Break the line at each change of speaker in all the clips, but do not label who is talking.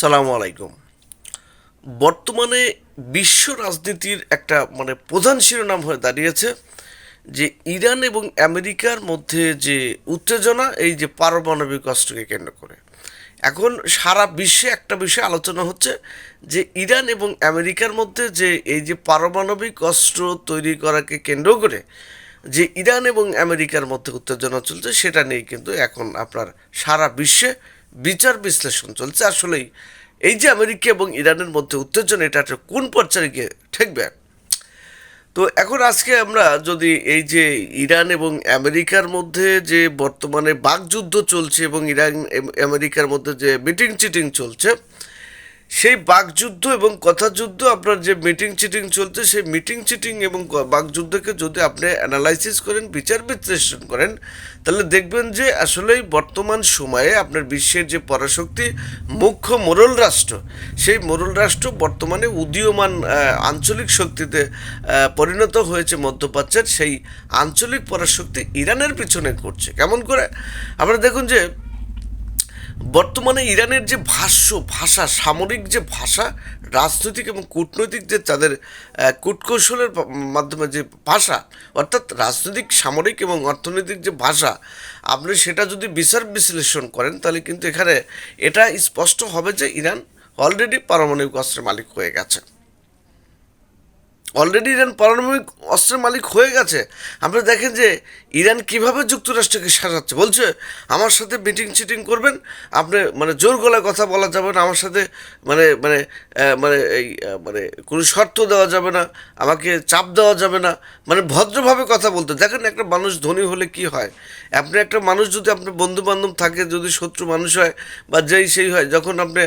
সালামু আলাইকুম। বর্তমানে বিশ্ব রাজনীতির একটা মানে প্রধান শিরোনাম হয়ে দাঁড়িয়েছে যে ইরান এবং আমেরিকার মধ্যে যে উত্তেজনা, এই যে পারমাণবিক অস্ত্রকে কেন্দ্র করে। এখন সারা বিশ্বে একটা বিষয়ে আলোচনা হচ্ছে যে ইরান এবং আমেরিকার মধ্যে যে এই যে পারমাণবিক অস্ত্র তৈরি করাকে কেন্দ্র করে যে ইরান এবং আমেরিকার মধ্যে উত্তেজনা চলছে, সেটা নিয়ে কিন্তু এখন আপনার সারা বিশ্বে বিচার বিশ্লেষণ চলছে। আসলেই এই যে আমেরিকা এবং ইরানের মধ্যে উত্তেজনা, এটা কোন পর্যায়ে গিয়ে ঠেকবে? তো এখন আজকে আমরা যদি এই যে ইরান এবং আমেরিকার মধ্যে যে বর্তমানে বাকযুদ্ধ চলছে এবং ইরান, আমেরিকার মধ্যে যে মিটিং চিটিং চলছে সেই বাকযুদ্ধ এবং কথাযুদ্ধ, আপনার যে মিটিং চিটিং চলছে, সেই মিটিং চিটিং এবং বাকযুদ্ধকে যদি আপনি অ্যানালাইসিস করেন, বিচার বিশ্লেষণ করেন, তাহলে দেখবেন যে আসলেই বর্তমান সময়ে আপনার বিশ্বের যে পরাশক্তি মুখ্য মোরল রাষ্ট্র, সেই মোরল রাষ্ট্র বর্তমানে উদীয়মান আঞ্চলিক শক্তিতে পরিণত হয়েছে মধ্যপ্রাচ্যের, সেই আঞ্চলিক পরাশক্তি ইরানের পিছনে করছে কেমন করে? আপনারা দেখুন যে বর্তমানে ইরানের যে ভাষ্য, ভাষা, সামরিক যে ভাষা, রাজনৈতিক এবং কূটনৈতিক যে তাদের কূটকৌশলের মাধ্যমে যে ভাষা, অর্থাৎ রাজনৈতিক, সামরিক এবং অর্থনৈতিক যে ভাষা, আপনি সেটা যদি বিচার বিশ্লেষণ করেন, তাহলে কিন্তু এখানে এটা স্পষ্ট হবে যে ইরান অলরেডি পারমাণবিক অস্ত্রের মালিক হয়ে গেছে। অলরেডি ইরান পারমাণবিক অস্ত্রের মালিক হয়ে গেছে। আপনারা দেখেন যে ইরান কীভাবে যুক্তরাষ্ট্রকে সাজাচ্ছে। বলছে, আমার সাথে মিটিং চিটিং করবেন, আপনি মানে জোর গলায় কথা বলা যাবে না, আমার সাথে মানে মানে মানে এই মানে কোনো শর্ত দেওয়া যাবে না, আমাকে চাপ দেওয়া যাবে না। মানে ভদ্রভাবে কথা বলতে। দেখেন একটা মানুষ ধনী হলে কি হয়? আপনি একটা মানুষ যদি আপনার বন্ধু বান্ধব থাকে, যদি শত্রু মানুষ হয় বা যেই সেই হয়, যখন আপনি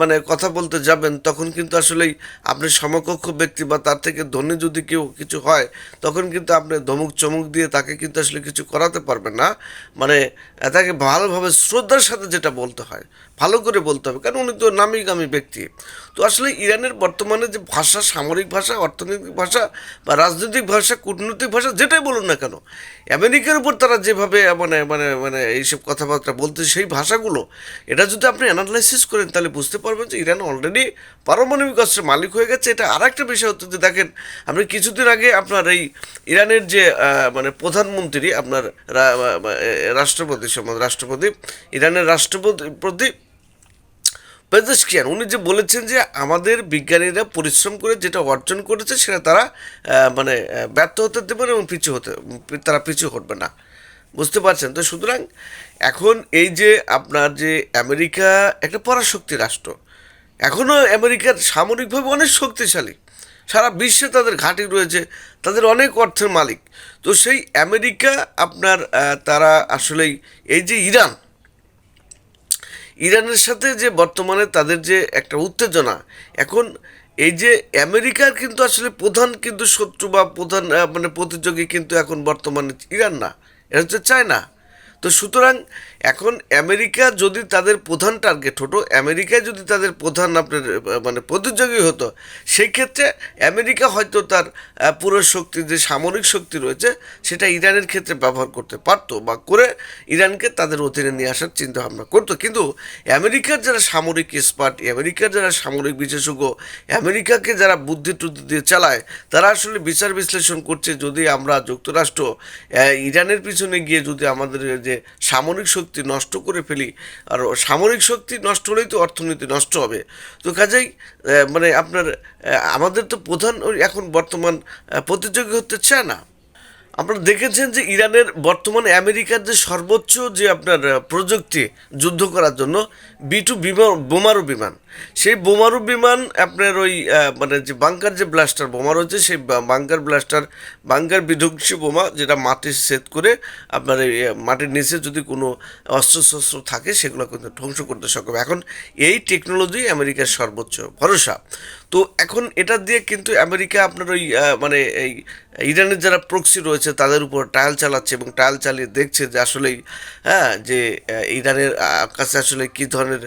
মানে কথা বলতে যাবেন, তখন কিন্তু আসলেই আপনি সমকক্ষ ব্যক্তি বা তার থেকে ধনী যদি কেউ কিছু হয়, তখন কিন্তু আপনি ধমক চমক দিয়ে তাকে কিন্তু আসলে কিছু করাতে পারবেন না। মানে তাকে ভালোভাবে শ্রদ্ধার সাথে যেটা বলতে হয়, ভালো করে বলতে হবে। কারণ উনি তো নামি গামী ব্যক্তি। তো আসলে ইরানের বর্তমানে যে ভাষা, সামরিক ভাষা, অর্থনৈতিক ভাষা বা রাজনৈতিক ভাষা, কূটনৈতিক ভাষা, যেটাই বলুন না কেন, আমেরিকার উপর তারা যেভাবে মানে মানে মানে এইসব কথাবার্তা বলতে, সেই ভাষাগুলো, এটা যদি আপনি অ্যানালাইসিস করেন, তাহলে বুঝতে পারবেন যে ইরান অলরেডি পারমাণবিক অস্ত্রের মালিক হয়ে গেছে। এটা আর একটা বিষয় হচ্ছে যে দেখেন আপনি কিছুদিন আগে আপনার এই ইরানের যে মানে প্রধানমন্ত্রী, আপনার রাষ্ট্রপতি সমাজ রাষ্ট্রপতি, ইরানের রাষ্ট্রপতি পেজেশকিয়ান, উনি যে বলেছেন যে আমাদের বিজ্ঞানীরা পরিশ্রম করে যেটা অর্জন করেছে, সেটা তারা মানে ব্যর্থ হতে দেবে না এবং পিছু হতে, তারা পিছু হটবে না। বুঝতে পারছেন? তো সুতরাং এখন এই যে আপনার যে আমেরিকা একটা পরাশক্তি রাষ্ট্র এখনও আমেরিকার সামরিকভাবে অনেক শক্তিশালী। সারা বিশ্বে তাদের ঘাঁটি রয়েছে, তাদের অনেক অর্থের মালিক। তো সেই আমেরিকা, আপনার তারা আসলেই, এই যে ইরান, ইরানের সাথে যে বর্তমানে তাদের যে একটা উত্তেজনা, এখন এই যে আমেরিকার কিন্তু আসলে প্রধান কিন্তু শত্রু বা প্রধান মানে প্রতিযোগী কিন্তু এখন বর্তমানে ইরান না এটা হচ্ছে চায়না। তো সুতরাং এখন আমেরিকা যদি তাদের প্রধান টার্গেট হতো, আমেরিকায় যদি তাদের প্রধান আপনার মানে প্রতিযোগী হতো সেই ক্ষেত্রে আমেরিকা হয়তো তার পুরো শক্তি, যে সামরিক শক্তি রয়েছে, সেটা ইরানের ক্ষেত্রে ব্যবহার করতে পারতো বা করে ইরানকে তাদের অধীনে নিয়ে আসার চিন্তা ভাবনা করতো। কিন্তু আমেরিকার যারা সামরিক এক্সপার্ট আমেরিকার যারা সামরিক বিশেষজ্ঞ, আমেরিকাকে যারা বুদ্ধি টুদ্ধি দিয়ে চালায়, তারা আসলে বিচার বিশ্লেষণ করছে যদি আমরা যুক্তরাষ্ট্র ইরানের পিছনে গিয়ে যদি আমাদের যে সামরিক শক্তি নষ্ট করে ফেলি, আর সামরিক শক্তি নষ্ট হলেই তো অর্থনীতি নষ্ট হবে। তো কাজেই মানে আপনার আমাদের তো প্রধান এখন বর্তমান প্রতিযোগী হতে চায় না। আপনারা দেখেছেন যে ইরানের বর্তমানে আমেরিকার যে সর্বোচ্চ যে আপনার প্রযুক্তি যুদ্ধ করার জন্য বি টু বিমান, বোমারু বিমান। সেই বোমারু বিমান আপনার ওই মানে যে বাংকার যে ব্লাস্টার বোমা রয়েছে, সেই বাংকার ব্লাস্টার, বাংকার বিধ্বংসী বোমা যেটা মাটি সেট করে আপনার মাটির নিচে যদি কোনো অস্ত্র শস্ত্র থাকে, সেগুলো কিন্তু ধ্বংস করতে সক্ষম। এখন এই টেকনোলজি আমেরিকার সর্বোচ্চ ভরসা। তো এখন এটা দিয়ে কিন্তু আমেরিকা আপনার ওই মানে এই ইরানের যারা প্রক্সি রয়েছে, তাদের উপর ট্রায়াল চালাচ্ছে এবং ট্রায়াল চালিয়ে দেখছে যে আসলেই হ্যাঁ যে ইরানের কাছে আসলে কী ধরনের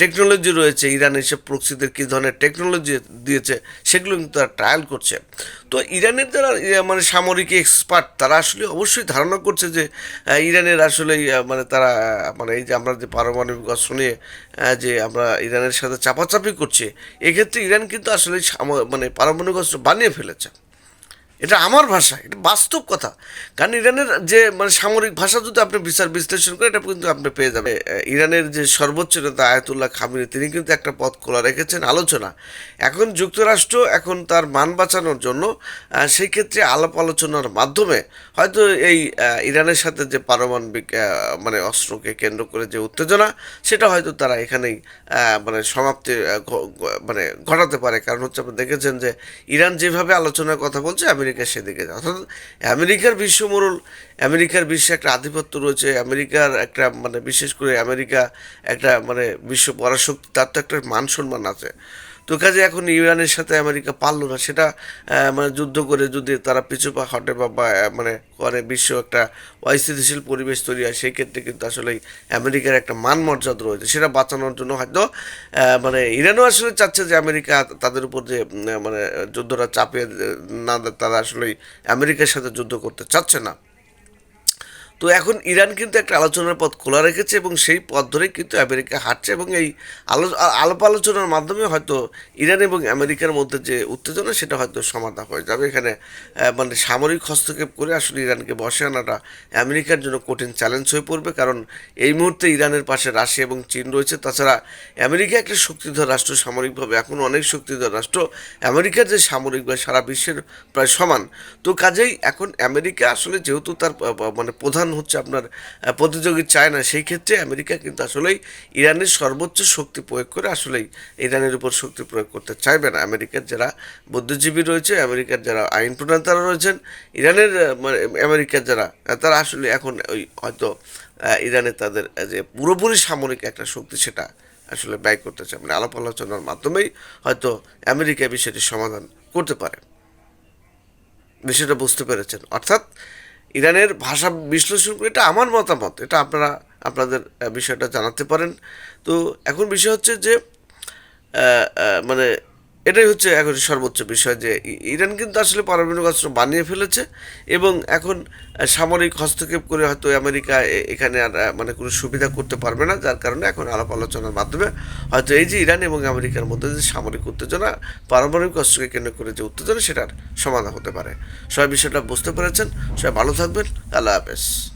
টেকনোলজি রয়েছে ইরানের সব প্রক্সিদের কী ধরনের টেকনোলজি দিয়েছে, সেগুলো কিন্তু তারা ট্রায়াল করছে। তো ইরানের যারা ইয়ে, মানে সামরিক এক্সপার্ট তারা আসলে অবশ্যই ধারণা করছে যে ইরানের আসলে মানে তারা মানে এই যে আমরা যে পারমাণবিক অস্ত্র নিয়ে যে আমরা ইরানের সাথে চাপাচাপি করছে এক্ষেত্রে ইরান কিন্তু আসলে মানে পারমাণবিক অস্ত্র বানিয়ে ফেলেছে। এটা আমার ভাষা, এটা বাস্তব কথা। কারণ ইরানের যে মানে সামরিক ভাষা যদি আপনি বিচার বিশ্লেষণ করেন, এটা কিন্তু আপনি পেয়ে যাবেন। ইরানের যে সর্বোচ্চ নেতা আয়াতুল্লাহ খামিনি, তিনি কিন্তু একটা পথ খোলা রেখেছেন, আলোচনা। এখন যুক্তরাষ্ট্র এখন তার মান বাঁচানোর জন্য সেই ক্ষেত্রে আলাপ আলোচনার মাধ্যমে হয়তো এই ইরানের সাথে যে পারমাণবিক মানে অস্ত্রকে কেন্দ্র করে যে উত্তেজনা, সেটা হয়তো তারা এখানেই মানে সমাপ্তি মানে ঘটাতে পারে। কারণ হচ্ছে আপনি দেখেছেন যে, ইরান যেভাবে আলোচনার কথা বলছে, আমেরিকা সেদিকে যায়। অর্থাৎ আমেরিকার বিশ্ব মরুল আমেরিকার বিশ্বে একটা আধিপত্য রয়েছে, আমেরিকার একটা মানে বিশেষ করে আমেরিকা একটা মানে বিশ্ব পরাশক্তি, তার তো একটা মান সম্মান আছে তো কাজে এখন ইরানের সাথে আমেরিকা পারল না। সেটা মানে যুদ্ধ করে যদি তারা পিছু পা হটে বা বা, মানে করে বিশ্ব একটা অস্থিতিশীল পরিবেশ তৈরি হয় সেই ক্ষেত্রে কিন্তু আসলে আমেরিকার একটা মান মর্যাদা রয়েছে। সেটা বাঁচানোর জন্য হয়তো মানে ইরানও আসলে চাচ্ছে যে আমেরিকা তাদের উপর যে মানে যুদ্ধটা চাপিয়ে না তারা আসলে আমেরিকার সাথে যুদ্ধ করতে চাচ্ছে না। তো এখন ইরান কিন্তু একটা আলোচনার পথ খোলা রেখেছে এবং সেই পথ ধরেই কিন্তু আমেরিকা হাঁটছে এবং এই আলো, আলাপ আলোচনার মাধ্যমে হয়তো ইরান এবং আমেরিকার মধ্যে যে উত্তেজনা, সেটা হয়তো সমাধান হয়ে যাবে। এখানে মানে সামরিক হস্তক্ষেপ করে আসলে ইরানকে বসে আনাটা আমেরিকার জন্য কঠিন চ্যালেঞ্জ হয়ে পড়বে। কারণ এই মুহূর্তে ইরানের পাশে রাশিয়া এবং চীন রয়েছে। তাছাড়া আমেরিকা একটা শক্তিধর রাষ্ট্র সামরিকভাবে। এখন অনেক শক্তিধর রাষ্ট্র আমেরিকার যে সামরিক বা সারা বিশ্বের প্রায় সমান। তো কাজেই এখন আমেরিকা আসলে যেহেতু তার মানে প্রধান হচ্ছে আপনার প্রতিযোগী চায় না সেই ক্ষেত্রে আমেরিকা কিন্তু আসলেই ইরানের সর্বোচ্চ শক্তি প্রয়োগ করে আসলেই ইরানের উপর শক্তি প্রয়োগ করতে চাইবে না। আমেরিকার যারা বুদ্ধিজীবী রয়েছে, আমেরিকার যারা আইন প্রণেতারা রয়েছেন, ইরানের মানে আমেরিকার যারা তারা আসলে এখন ওই হয়তো ইরানে তাদের যে পুরোপুরি সামরিক একটা শক্তি সেটা আসলে ব্যয় করতে চায় মানে আলাপ আলোচনার মাধ্যমেই হয়তো আমেরিকা বিষয়টি সমাধান করতে পারে। বিষয়টা বুঝতে পেরেছেন। অর্থাৎ ইরানের ভাষা বিশ্লেষণ করে, এটা আমার মতামত, এটা আপনারা, আপনাদের বিষয়টা জানাতে পারেন। তো এখন বিষয় হচ্ছে যে মানে এটাই হচ্ছে এখন সর্বোচ্চ বিষয় যে ইরান কিন্তু আসলে পারমাণবিক অস্ত্র বানিয়ে ফেলেছে এবং এখন সামরিক হস্তক্ষেপ করে হয়তো আমেরিকা এখানে আর মানে কোনো সুবিধা করতে পারবে না, যার কারণে এখন আলাপ আলোচনার মাধ্যমে হয়তো এই যে ইরান এবং আমেরিকার মধ্যে যে সামরিক উত্তেজনা, পারমাণবিক অস্ত্রকে কেন্দ্র করে যে উত্তেজনা, সেটার সমাধান হতে পারে। সবাই বিষয়টা বুঝতে পেরেছেন। সবাই ভালো থাকবেন। আল্লাহ হাফেজ।